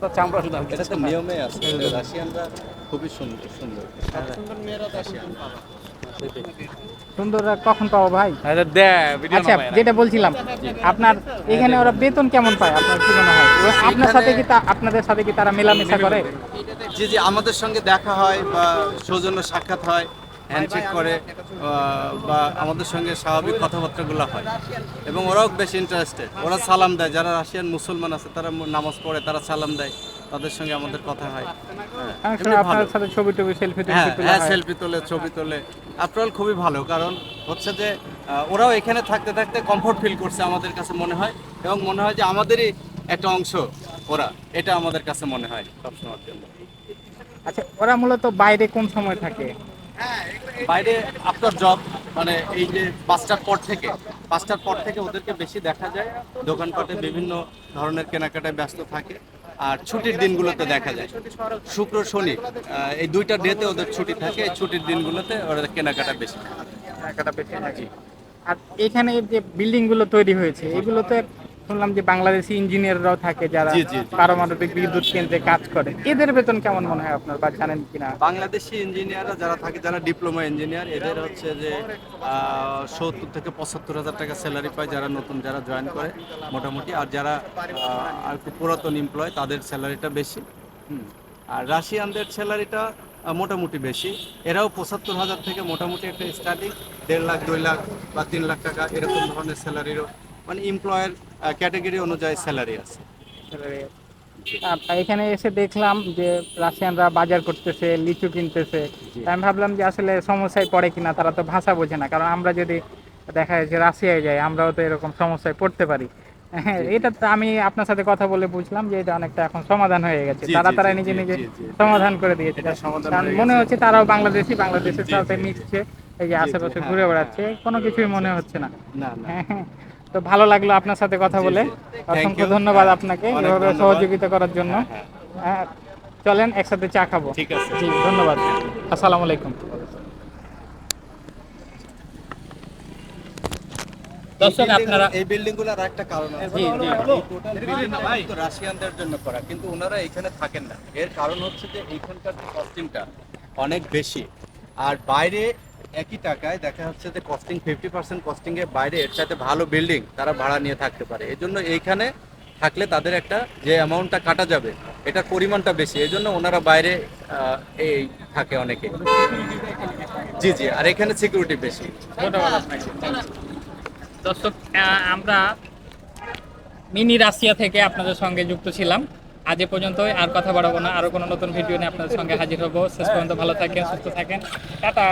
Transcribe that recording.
তো দাম এটা তো নিয়মে আছে রাশিয়ানরা খুবই সুন্দর সুন্দর। সুন্দর মেয়েরা রাশিয়ান সুন্দর কখন পাবো ভাই? আরে আচ্ছা যেটা বলছিলাম আপনার এখানে ওরা বেতন কেমন পায়? আপনার কি মনে হয়? আপনার সাথে কি তা- আপনাদের সাথে কি তারা মেলামেশা করে। জি জি আমাদের সঙ্গে দেখা হয় বা সৌজন্য সাক্ষাৎ হয়। হ্যান্ডশেক করে বা আমাদের সঙ্গে স্বাভাবিক কথাবার্তাগুলো হয়। এবং ওরাও বেশ ইন্টারেস্টেড ওরা সালাম দেয় যারা রাশিয়ান মুসলমান আছে তারা নামাজ পড়ে তারা সালাম দেয় তাদের সঙ্গে আমাদের কথা হয়। হ্যাঁ, ছবি টবি সেলফি হ্যাঁ হ্যাঁ সেলফি তোলে ছবি তোলে। আফটারঅল খুবই ভালো কারণ হচ্ছে যে ওরাও এখানে থাকতে থাকতে কমফোর্ট ফিল করছে আমাদের কাছে মনে হয় এবং মনে হয় যে আমাদেরই একটা অংশ ওরা এটা আমাদের কাছে মনে হয় সবসময়ের জন্য। আচ্ছা ওরা মূলত বাইরে কোন সময় থাকে? বাইরে আফটার জব মানে এই যে পাঁচটার পর থেকে পাঁচটার পর থেকে ওদেরকে বেশি দেখা যায়। দোকানপাটে বিভিন্ন ধরনের কেনাকাটায় ব্যস্ত থাকে। আর ছুটির দিনগুলোতে দেখা যায়। শুক্র, শনি এই দুইটা ডেতে ওদের ছুটি থাকে। এই ছুটির দিনগুলোতে ওদের কেনাকাটা বেশি কেনাকাটা বেশি আর এখানে যে বিল্ডিংগুলো তৈরি হয়েছে, এগুলোতে শুনলাম যে বাংলাদেশি ইঞ্জিনিয়াররাও থাকে যারা। পারমাণবিক বিদ্যুৎ কেন্দ্রে কাজ করে। এদের বেতন কেমন মনে হয় আপনার বা জানেন কিনা? বাংলাদেশি ইঞ্জিনিয়াররা যারা থাকে যারা ডিপ্লোমা ইঞ্জিনিয়ার এদের হচ্ছে যে সত্তর থেকে পঁচাত্তর হাজার টাকা স্যালারি পায় যারা নতুন যারা জয়েন করে মোটামুটি। আর যারা আর একটু পুরাতন এমপ্লয় তাদের স্যালারিটা বেশি। আর রাশিয়ানদের স্যালারিটা মোটামুটি বেশি। এরাও পঁচাত্তর হাজার থেকে মোটামুটি একটা স্টার্টিং দেড় লাখ দুই লাখ বা তিন লাখ টাকা এরকম ধরনের স্যালারিরও মানে এমপ্লয়ের ক্যাটাগরি অনুযায়ী স্যালারি আছে। এখানে এসে দেখলাম যে রাশিয়ানরা বাজার করতেছে লিচু কিনতেছে। আমি ভাবলাম যে আসলে সমস্যায় পড়ে কিনা তারা তো ভাষা বোঝে না। কারণ আমরা যদি দেখা যায় যে রাশিয়ায় যাই আমরাও তো এরকম সমস্যায় পড়তে পারি। হ্যাঁ এটা তো আমি আপনার সাথে কথা বলে বুঝলাম যে এটা অনেকটা এখন সমাধান হয়ে গেছে। তারা তারা নিজে নিজে। সমাধান করে দিয়েছে কারণ মনে হচ্ছে তারাও বাংলাদেশি বাংলাদেশের সাথে মিশছে। এই যে আশেপাশে হ্যাঁ, ঘুরে বেড়াচ্ছে কোনো কিছুই মনে হচ্ছে না। না না। হ্যাঁ হ্যাঁ। তো ভালো লাগল আপনার সাথে কথা বলে। অসংখ্য ধন্যবাদ হ্যাঁ, আপনাকে এভাবে সহযোগিতা করার জন্য। হ্যাঁ, হ্যাঁ, চলেন একসাথে চা খাব। ঠিক আছে। জি ধন্যবাদ। আসসালামু আলাইকুম। দর্শক আপনারা এই বিল্ডিংগুলোর একটা কারণ আছে। রাশিয়ানদের জন্য করা কিন্তু ওনারা এখানে থাকেন না। এর কারণ হচ্ছে যে এইখানকার কস্টিংটা অনেক বেশি। আর বাইরে একই টাকায় দেখা যাচ্ছে যে কস্টিং ফিফটি পার্সেন্ট কস্টিং এর বাইরে এর সাথে ভালো বিল্ডিং তারা ভাড়া নিয়ে থাকতে পারে। এই জন্য এইখানে থাকলে তাদের একটা যে অ্যামাউন্টটা কাটা যাবে, এটার পরিমাণটা বেশি। এই জন্য ওনারা বাইরে এই থাকে অনেকে। জি জি, আর এখানে সিকিউরিটি বেশি। দর্শক আমরা মিনি রাশিয়া থেকে আপনাদের সঙ্গে যুক্ত ছিলাম। আজ এ পর্যন্তই, আর কথা বাড়াবো না। আরও কোনো নতুন ভিডিও নিয়ে আপনাদের সঙ্গে হাজির হব। শেষ পর্যন্ত ভালো থাকেন, সুস্থ থাকেন। টাটা।